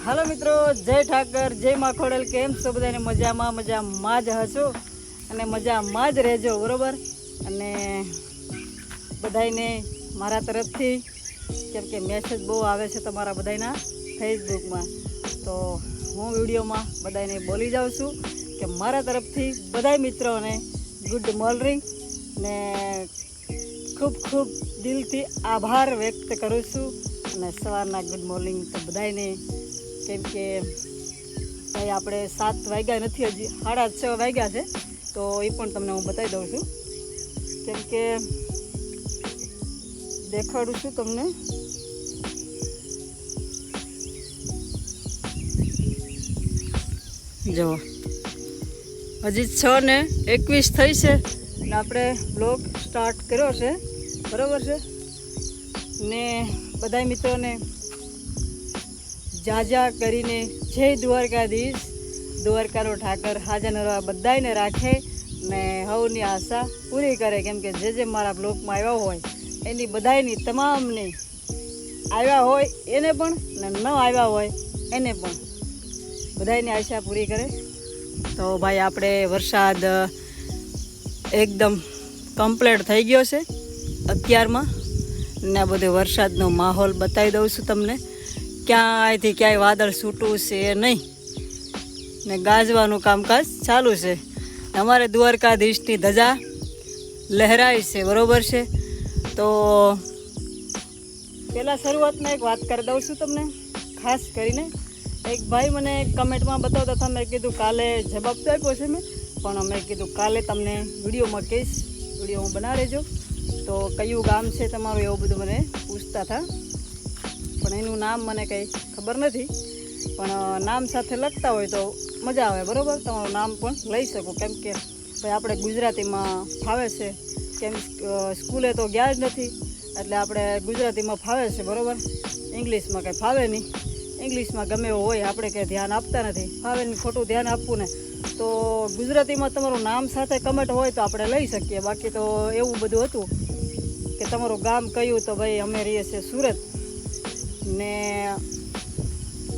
હાલો મિત્રો, જય ઠાકર, જય માખોડેલ કેમ છો બધાને? મજામાં મજામાં જ હશો અને મજામાં જ રહેજો, બરાબર? અને બધાને મારા તરફથી, કેમ કે મેસેજ બહુ આવે છે તમારા બધાના ફેસબુકમાં તો હું વિડીયોમાં બધાને બોલી જાઉં છું કે મારા તરફથી બધા મિત્રોને ગુડ મોર્નિંગ ને ખૂબ ખૂબ દિલથી આભાર વ્યક્ત કરું છું અને સવારના ગુડ મોર્નિંગ તો બધાને કેમ કે ભાઈ આપણે સાત વાગ્યા નથી, હજી સાડા છ વાગ્યા છે, તો એ પણ તમને હું બતાવી દઉં છું. કેમ કે દેખાડું છું તમને. જુઓ હજી છ ને એકવીસ થઈ છે ને આપણે બ્લોગ સ્ટાર્ટ કર્યો છે, બરાબર છે? ને બધા મિત્રોને જાજા કરીને જય દ્વારકાધીશ. દ્વારકાનો ઠાકર હાજર નરવા બધાને રાખે ને હવની આશા પૂરી કરે કેમ કે જે જે મારા બ્લોકમાં આવ્યા હોય, એની બધાની તમામની આવ્યા હોય એને પણ ને ન આવ્યા હોય એને પણ. બધાની આશા પૂરી કરે. તો ભાઈ આપણે વરસાદ એકદમ કમ્પ્લીટ થઈ ગયો છે અત્યારમાં. ને આ બધો વરસાદનો માહોલ બતાવી દઉં છું તમને. ક્યાંયથી ક્યાંય વાદળ છૂટું છે નહીં. ને ગાજવાનું કામકાજ ચાલુ છે. અમારે દ્વારકાધીશની ધજા લહેરાય છે, બરોબર છે? તો પહેલાં શરૂઆતમાં એક વાત કરી દઉં છું તમને, ખાસ કરીને. એક ભાઈ મને કમેન્ટમાં બતાવતા હતા, મેં કીધું કાલે જવાબ તો આપ્યો છે મેં, પણ મેં કીધું કાલે તમને વિડીયોમાં કહીશ, વીડિયો હું બનાવી લેજો. તો કયું ગામ છે તમારું એવું બધું મને પૂછતા હતા. પણ એનું નામ મને કંઈ ખબર નથી. પણ નામ સાથે લખતા હોય તો મજા આવે, બરાબર? તમારું નામ પણ લઈ શકો. કેમ કે ભાઈ આપણે ગુજરાતીમાં ફાવે છે. કેમ સ્કૂલે તો ગયા જ નથી. એટલે આપણે ગુજરાતીમાં ફાવે છે, બરાબર? ઇંગ્લિશમાં કંઈ ફાવે નહીં. ઇંગ્લિશમાં ગમે એવું હોય, આપણે કંઈ ધ્યાન આપતા નથી. ફાવે નહીં, ખોટું ધ્યાન આપવું ને. તો ગુજરાતીમાં તમારું નામ સાથે કમેન્ટ હોય તો આપણે લઈ શકીએ. બાકી તો એવું બધું હતું કે તમારું ગામ કયું? તો ભાઈ અમે રહીએ છીએ સુરત. ને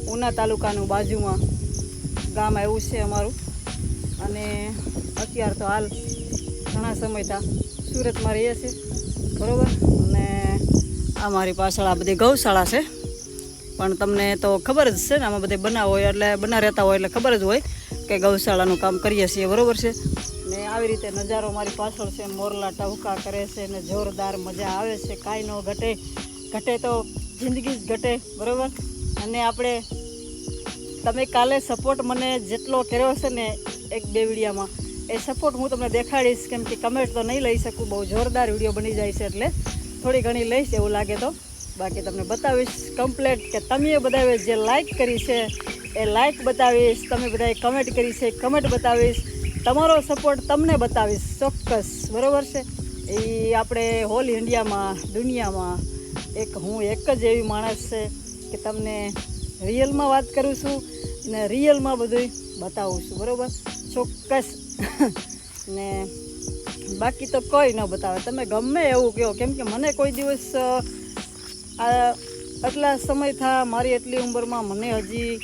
ઉના તાલુકાનું બાજુમાં ગામ આવ્યું છે અમારું. અને અત્યારે તો હાલ ઘણા સમયથી સુરતમાં રહીએ છીએ બરાબર? અને આ મારી પાછળ આ બધી ગૌશાળા છે. પણ તમને તો ખબર જ છે ને, આમાં બધે બના હોય એટલે બના રહેતા હોય એટલે ખબર જ હોય કે ગૌશાળાનું કામ કરીએ છીએ, બરાબર છે? ને આવી રીતે નજારો મારી પાછળ છે, મોરલા ટહુકા કરે છે ને જોરદાર મજા આવે છે, કાંઈ ન ઘટે. ઘટે તો જિંદગી ઘટે, બરાબર? અને આપણે, તમે કાલે સપોર્ટ મને જેટલો કર્યો છે ને એક બે વિડીયામાં, એ સપોર્ટ હું તમને દેખાડીશ, કેમ કે કમેન્ટ તો નહીં લઈ શકું, બહુ જોરદાર વીડિયો બની જાય છે એટલે થોડી ઘણી લઈશ એવું લાગે તો. બાકી તમને બતાવીશ કમ્પ્લેટ કે તમે બધાએ જે લાઇક કરી છે, એ લાઇક બતાવીશ, તમે બધાએ કમેન્ટ કરી છે કમેન્ટ બતાવીશ. તમારો સપોર્ટ તમને બતાવીશ ચોક્કસ, બરાબર છે? એ આપણે હોલ ઇન્ડિયામાં દુનિયામાં એક હું એક જ એવી માણસ છે કે તમને રિયલમાં વાત કરું છું ને રિયલમાં બધું બતાવું છું, બરાબર? ચોક્કસ. ને બાકી તો કોઈ ન બતાવે. તમે ગમે એવું કહો, કેમ કે મને કોઈ દિવસ આ આટલા સમય થા મારી એટલી ઉંમરમાં મને હજી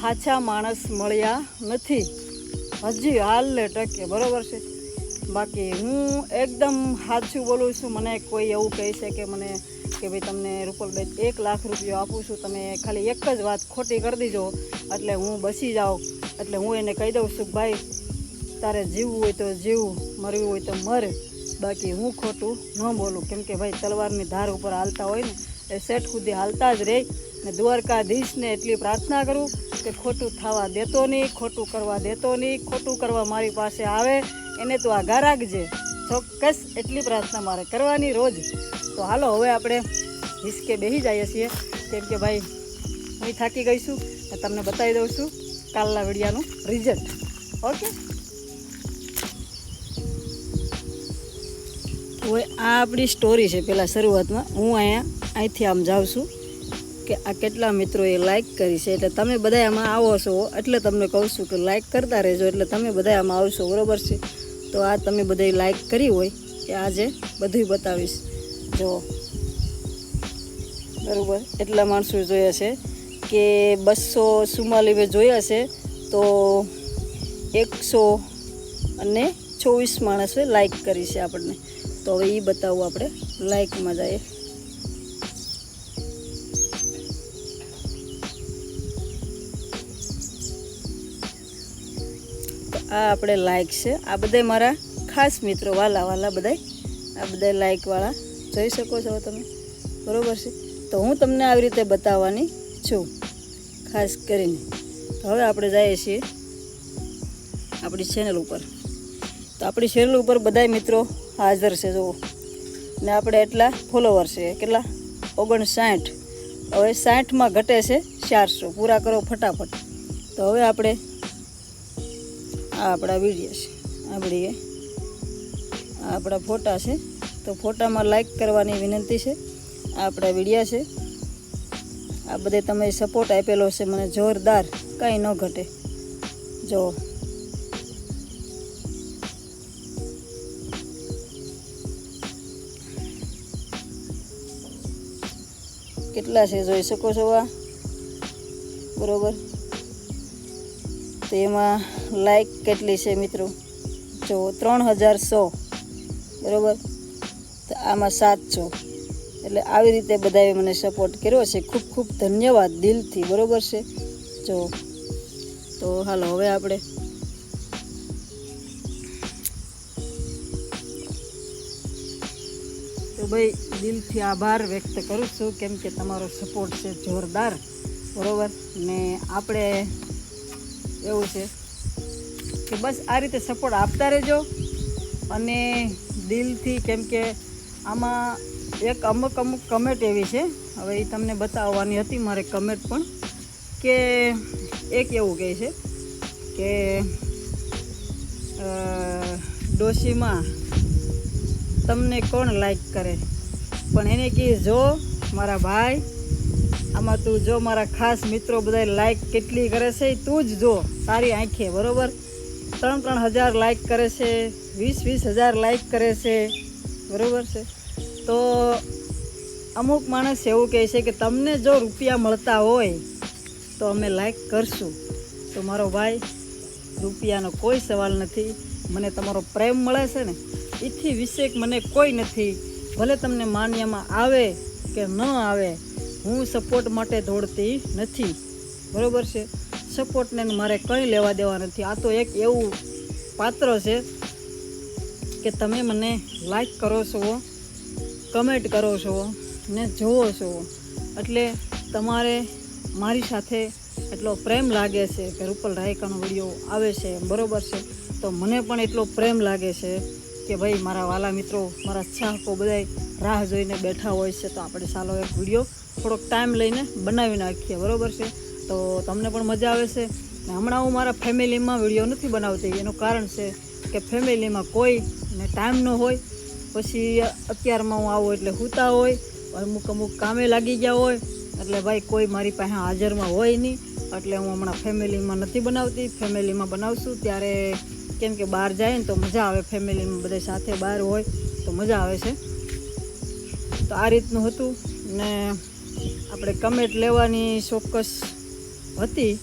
સાચા માણસ મળ્યા નથી. હજી હાલને ટકે, બરાબર છે? બાકી હું એકદમ સાચું બોલું છું, મને કોઈ એવું કહે છે કે મને કે ભાઈ તમને રૂપલબેન એક લાખ રૂપિયા આપું છું, તમે ખાલી એક જ વાત ખોટી કરી દીજો. એટલે હું બસી જાઉં. એટલે હું એને કહી દઉં છું ભાઈ તારે જીવવું હોય તો જીવવું મરવું હોય તો મરે. બાકી હું ખોટું ન બોલું. કેમ કે ભાઈ તલવારની ધાર ઉપર હાલતા હોય ને, એ સેટ સુધી હાલતા જ રહે. ને દ્વારકાધીશને એટલી પ્રાર્થના કરું કે ખોટું થવા દેતો નહીં, ખોટું કરવા દેતો નહીં, ખોટું કરવા મારી પાસે આવે. એને તો આઘા રાખજે. ચોક્કસ એટલી પ્રાર્થના મારે કરવાની રોજ. તો હાલો, હવે આપણે હિસકે બેસી જઈએ છીએ. કેમ કે ભાઈ, હું થાકી ગઈ છું તમને બતાવી દઉં છું કાલના વિડિયાનું રિઝલ્ટ ઓકે? હવે આ આપણી સ્ટોરી છે પહેલાં શરૂઆતમાં. હું અહીંયા અહીંથી આમ જાઉં છું કે આ કેટલા મિત્રોએ લાઈક કરી છે. એટલે તમે બધા આમાં આવો છો એટલે તમને કહું છું કે લાઈક કરતા રહેજો. એટલે તમે બધા આમાં આવશો. બરાબર છે? તો આ તમે બધાય લાઈક કરી હોય કે આજે બધું બતાવીશ. જો. બરાબર. એટલા માણસો જોયા છે કે બસો ચુમ્માલીસ મેં જોયા છે તો એકસો અને ચોવીસ માણસોએ લાઇક કરી છે આપણને. તો હવે એ બતાવવું આપણે. લાઇકમાં જઈએ. આ આપણે લાઇક છે. આ બધા મારા ખાસ મિત્રો વાલા વાલા બધાય. આ બધા લાઈકવાળા જોઈ શકો છો તમે. બરાબર છે? તો હું તમને આવી રીતે બતાવવાની છું, ખાસ કરીને. હવે આપણે જઈએ છીએ આપણી ચેનલ ઉપર. તો આપણી ચેનલ ઉપર બધાય મિત્રો હાજર છે, જુઓ. ને આપણે એટલા ફોલોવર છે, કેટલા? ઓગણસાઠ. હવે સાઠમાં ઘટે છે ચારસો. પૂરા કરો ફટાફટ. તો હવે આપણે આ આપણા વીડિયો છે. આપણી આપણા ફોટા છે. તો ફોટામાં લાઈક કરવાની વિનંતી છે. આ આપણા વિડીયા છે. આ બધે તમે સપોર્ટ આપેલો છે. મને જોરદાર કાંઈ ન ઘટે. જો. કેટલા છે જોઈ શકો છો આ? બરોબર? તો એમાં લાઈક કેટલી છે મિત્રો? જો, ત્રણ હજાર સો. બરોબર? તો સાથ સાતસો એટલે આવી રીતે બધાએ મને સપોર્ટ કર્યો છે. ખૂબ ખૂબ ધન્યવાદ દિલથી. બરોબર છે? જો. તો હાલો, હવે આપણે તો ભાઈ, દિલથી આભાર વ્યક્ત કરું છું કેમ કે તમારો સપોર્ટ છે જોરદાર. બરાબર? ને આપણે એવું છે કે બસ આ રીતે સપોર્ટ આપતા રહેજો અને દિલથી, કેમ કે આમાં એક અમુક અમુક કમેન્ટ એવી છે. હવે એ તમને બતાવવાની હતી મારે કમેન્ટ પણ, કે એક એવું કહે છે, કે ડોશીમાં તમને કોણ લાઈક કરે? પણ એને કહે, જો મારા ભાઈ, આમાં તું જો મારા ખાસ મિત્રો બધા લાઈક કેટલી કરે છે, તું જ જો તારી આંખે, બરાબર? ત્રણ ત્રણ હજાર લાઈક કરે છે, વીસ વીસ હજાર લાઈક કરે છે, બરાબર છે? તો અમુક માણસ એવું કહે છે કે તમને જો રૂપિયા મળતા હોય, તો અમે લાઈક કરશું. તો મારો ભાઈ, રૂપિયાનો કોઈ સવાલ નથી. મને તમારો પ્રેમ મળે છે ને? એથી વિશેક મને કોઈ નથી. ભલે તમને માન્યમાં આવે કે ન આવે, હું સપોર્ટ માટે દોડતી નથી. બરાબર છે? સપોર્ટને મારે કંઈ લેવા દેવા નથી. આ તો એક એવું પાત્ર છે કે તમે મને લાઈક કરો છો. કમેન્ટ કરો છો ને જુઓ છો. એટલે તમારે મારી સાથે એટલો પ્રેમ લાગે છે કે રૂપલ રાયકાનો વીડિયો આવે છે, બરોબર છે? તો મને પણ એટલો પ્રેમ લાગે છે કે ભાઈ મારા વાલા મિત્રો, મારા ચાહકો બધા રાહ જોઈને બેઠા હોય છે, તો આપણે ચાલો એક વીડિયો થોડોક ટાઈમ લઈને બનાવી નાખીએ, બરોબર છે? તો તમને પણ મજા આવે છે. ને હમણાં હું મારા ફેમિલીમાં વીડિયો નથી બનાવતી, એનું કારણ છે કે ફેમિલીમાં કોઈ ને ટાઈમ ન હોય પછી અત્યારમાં હું આવું એટલે સૂતા હોય, અમુક અમુક કામે લાગી ગયા હોય, એટલે ભાઈ કોઈ મારી પાસે હાજરમાં હોય નહીં. એટલે હું હમણાં ફેમિલીમાં નથી બનાવતી, ફેમિલીમાં બનાવશું. ત્યારે કેમ કે બહાર જાય ને તો મજા આવે, ફેમિલીમાં બધા સાથે બહાર હોય તો મજા આવે છે. તો આ રીતનું હતું ને આપણે કમેન્ટ લેવાની ચોક્કસ હતી.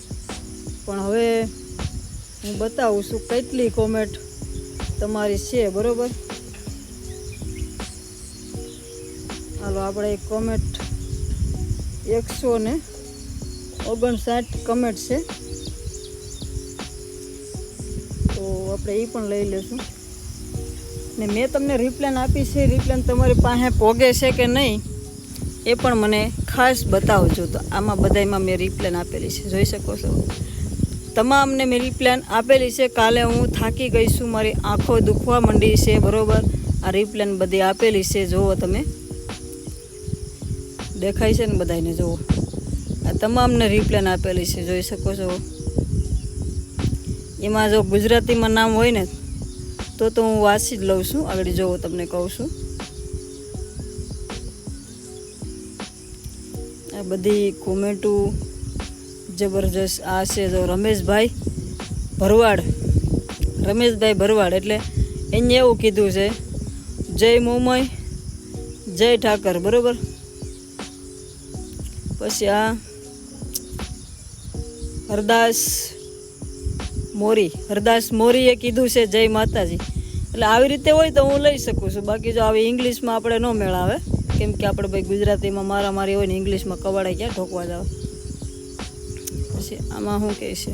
પણ હવે હું બતાવું છું, કેટલી કોમેન્ટ તમારી છે, બરોબર? હાલો આપણે એક કોમેન્ટ એકસો ને ઓગણસાઠ કમેન્ટ છે. તો આપણે એ પણ લઈ લેશું. ને મેં તમને રિપ્લેન આપી છે રિપ્લેન તમારી પાસે પોગે છે કે નહીં, એ પણ મને ખાસ બતાવજો. તો આમાં બધામાં મેં રિપ્લેન આપેલી છે. જોઈ શકો છો? તમામને મેં રિપ્લેન આપેલી છે. કાલે હું થાકી ગઈ છું. મારી આંખો દુખવા માંડી છે. બરાબર? આ રિપ્લેન બધી આપેલી છે. જુઓ તમે. દેખાય છે ને બધાને જુઓ. આ તમામને રિપ્લેન આપેલી છે, જોઈ શકો છો. એમાં જો ગુજરાતીમાં નામ હોય ને, તો તો હું વાંચી જ લઉં છું. આગળ જોવો તમને કહું છું. આ બધી કોમેન્ટો જબરજસ્ત, આ છે જો રમેશભાઈ ભરવાડ. રમેશભાઈ ભરવાડ એટલે એને એવું કીધું છે, જય મોમય, જય ઠાકર બરોબર? પછી આ હરદાસ મોરી હરદાસ મોરીએ કીધું છે જય માતાજી એટલે આવી રીતે હોય તો હું લઈ શકું છું. બાકી જો આવી ઇંગ્લિશમાં આપણે ન મેળાવે, કેમ કે આપણે ભાઈ ગુજરાતીમાં મારા મારી હોય ને ઇંગ્લિશમાં કવાડાય ક્યાં ઠોકવા જાવ? પછી આમાં શું કહે છે.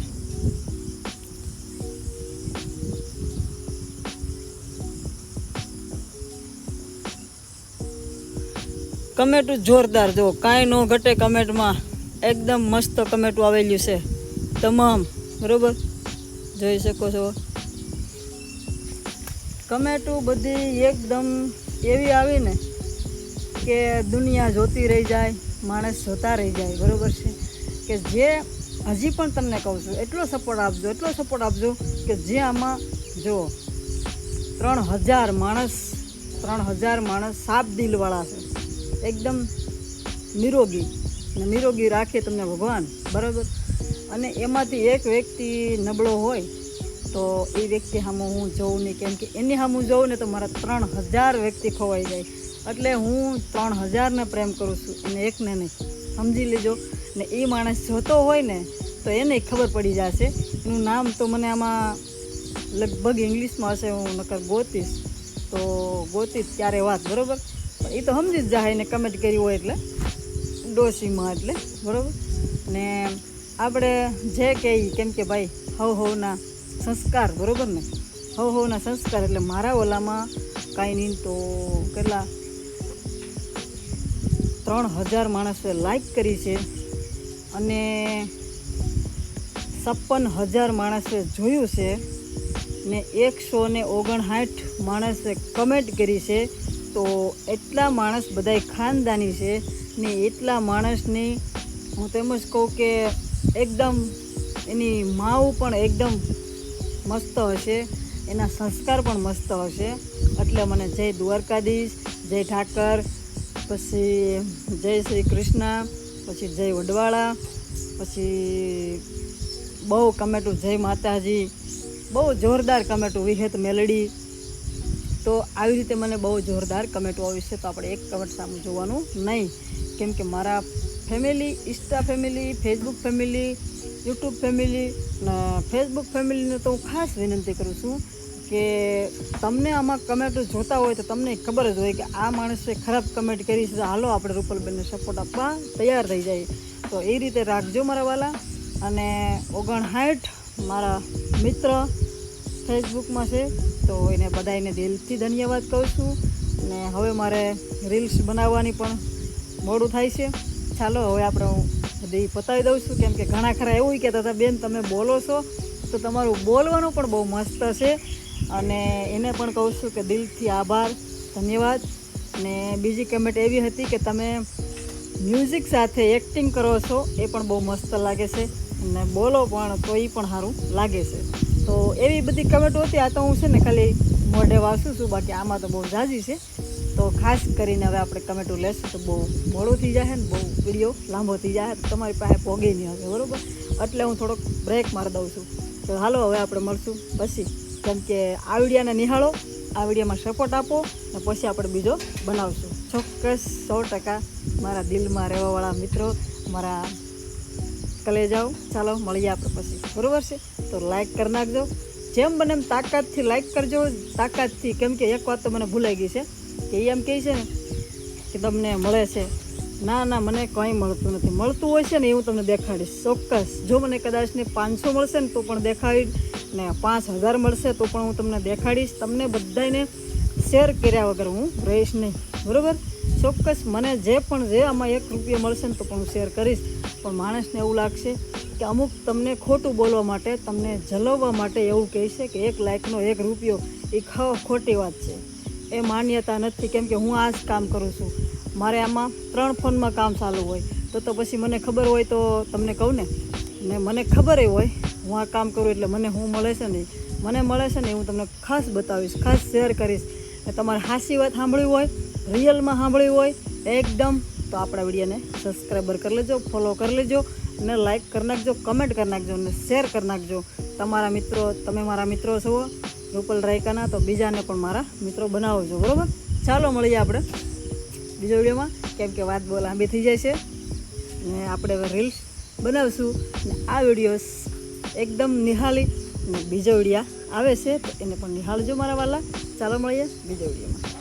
કમેન્ટું જોરદાર, જો કાંઈ ન ઘટે કમેન્ટમાં એકદમ મસ્ત કમેટું આવેલું છે. તમામ, બરોબર? જોઈ શકો છો. કમેટું બધી એકદમ એવી આવી ને કે દુનિયા જોતી રહી જાય, માણસ જોતા રહી જાય, બરાબર છે? કે જે હજી પણ તમને કહું છું, એટલો સપોર્ટ આપજો, એટલો સપોર્ટ આપજો કે જે આમાં, જો, ત્રણ હજાર માણસ, ત્રણ હજાર માણસ સાપ દિલવાળા છે. એકદમ નિરોગી. અને નિરોગી રાખે તમને ભગવાન, બરાબર? અને એમાંથી એક વ્યક્તિ નબળો હોય, તો એ વ્યક્તિ સામે હું જોઉં નહીં. કેમ કે એની સામે જોઉં ને તો મારા ત્રણ હજાર વ્યક્તિ ખોવાઈ જાય. એટલે હું ત્રણ હજારને પ્રેમ કરું છું, અને એકને નહીં. સમજી લેજો. ને એ માણસ જોતો હોય ને, તો એને ખબર પડી જશે. એનું નામ તો મને આમાં લગભગ ઇંગ્લિશમાં હશે, હું નકર ગોતીશ. તો ગોતીશ ત્યારે વાત, બરાબર? એ તો સમજી જ જાય એને કમેન્ટ કરી હોય એટલે. ડોશીમાં એટલે, બરાબર? ને આપણે જે કહીએ, કેમ કે ભાઈ, હવ હવના સંસ્કાર, બરાબર ને? હવ હવના સંસ્કાર એટલે મારા ઓલામાં કાંઈ નહીં તો કેટલા? ત્રણ હજાર માણસે લાઈક કરી છે અને છપ્પન હજાર માણસે જોયું છે ને એકસો ને ઓગણસાઠ માણસે કમેન્ટ કરી છે તો એટલા માણસ બધાય ખાનદાની છે ને એટલા માણસની હું તેમ જ કહું કે એકદમ એની માવું પણ એકદમ મસ્ત હશે, એના સંસ્કાર પણ મસ્ત હશે. એટલે મને જય દ્વારકાધીશ, જય ઠાકર, પછી જય શ્રી કૃષ્ણ, પછી જય વડવાળા, પછી બહુ કમેટું જય માતાજી, બહુ જોરદાર કમેટું, વિહેત મેલડી. તો આવી રીતે મને બહુ જોરદાર કમેન્ટો આવી છે, તો આપણે એક કમેન્ટ સામે જોવાનું નહીં. કેમ કે મારા family, Insta family, Facebook family, YouTube family Facebook ફેમિલીને તો હું ખાસ વિનંતી કરું છું કે તમને આમાં કમેન્ટો જોતા હોય તો તમને ખબર જ હોય કે આ માણસે ખરાબ કમેન્ટ કરી છે. તો હાલો, આપણે રૂપલબેનને સપોર્ટ આપવા તૈયાર થઈ જાય. તો એ રીતે રાખજો મારા વાલા. અને ઓગણસાઠ મારા મિત્ર ફેસબુકમાં છે, તો એને બધાને દિલથી ધન્યવાદ કહું છું. અને હવે મારે રીલ્સ બનાવવાની પણ મોડું થાય છે. ચાલો, હવે આપણે હું બધી પતાવી દઉં છું. કેમ કે ઘણા ખરા એવું કહેતા હતા, બેન, તમે બોલો છો? તો તમારું બોલવાનું પણ બહુ મસ્ત છે. અને એને પણ કહું છું કે દિલથી આભાર, ધન્યવાદ. અને બીજી કમેન્ટ એવી હતી કે તમે મ્યુઝિક સાથે એક્ટિંગ કરો છો, એ પણ બહુ મસ્ત લાગે છે. અને બોલો પણ, તો એ પણ સારું લાગે છે. તો એવી બધી કમેન્ટો હતી. આ તો હું છે ને ખાલી મોઢે વાંચું છું, બાકી આમાં તો બહુ ઝાઝી છે. તો ખાસ કરીને હવે આપણે કમેન્ટો લેશું તો બહુ મોડું થઈ જાય ને, બહુ વીડિયો લાંબો થઈ જાય તમારી પાસે પોગે નહીં આવે બરાબર? એટલે હું થોડોક બ્રેક મારી દઉં છું. તો હાલો, હવે આપણે મળશું પછી. કેમ કે આ વિડીયાને નિહાળો, આ વિડીયોમાં સપોર્ટ આપો, ને પછી આપણે બીજો બનાવશું. ચોક્કસ સો ટકા મારા દિલમાં રહેવાવાળા મિત્રો, મારા કલેજાઓ. ચાલો, મળીએ આપણે પછી. બરાબર છે? તો લાઈક કરી નાખજો. જેમ બને એમ તાકાતથી લાઈક કરજો. તાકાતથી, કેમ કે એક વાત તો મને ભૂલાઈ ગઈ છે, કે એ એમ કહે છે ને, કે તમને મળે છે. ના ના, મને કંઈ મળતું નથી. મળતું હોય છે ને, એ હું તમને દેખાડીશ. ચોક્કસ. જો મને કદાચ ને પાંચસો મળશે ને, તો પણ દેખાડીશ. ને પાંચ હજાર મળશે, તો પણ હું તમને દેખાડીશ. તમને બધાને શેર કર્યા વગર હું રહીશ નહીં. બરાબર? ચોક્કસ. મને જે પણ, જે આમાં એક રૂપિયા મળશે ને, તો પણ હું શેર કરીશ. પણ માણસને એવું લાગશે કે અમુક તમને ખોટું બોલવા માટે, તમને જલવવા માટે એવું કહે છે કે એક લાખનો એક રૂપિયો એ ખાવ ખોટી વાત છે. એ માન્યતા નથી, કેમ કે હું આ જ કામ કરું છું. મારે આમાં ત્રણ ફોનમાં કામ ચાલુ હોય. તો તો પછી મને ખબર હોય તો તમને કહું ને? ને મને ખબર હોય, હું આ કામ કરું એટલે મને હું મળે છે ને? મને મળે છે ને હું તમને ખાસ બતાવીશ, ખાસ શેર કરીશ. ને તમારે હાસી વાત સાંભળવી હોય, રિયલમાં સાંભળવી હોય, એકદમ, તો આપણા વિડીયોને સબસ્ક્રાઈબર કરી લેજો ફોલો કરી લેજો. ને લાઇક કરી નાખજો કમેન્ટ કરી નાખજો ને શેર કરી નાખજો. તમારા મિત્રો, તમે મારા મિત્રો છો રૂપલ રાયકાના, તો બીજાને પણ મારા મિત્રો બનાવજો, બરાબર? ચાલો મળીએ આપણે બીજો વિડીયોમાં. કેમ કે વાત બોલ આંબી થઈ જાય છે. ને આપણે હવે રીલ્સ બનાવશું. ને આ વિડીયોસ એકદમ નિહાળી ને બીજો વિડીયા આવે છે, તો એને પણ નિહાળજો મારા વાલા. ચાલો મળીએ બીજો વિડીયોમાં.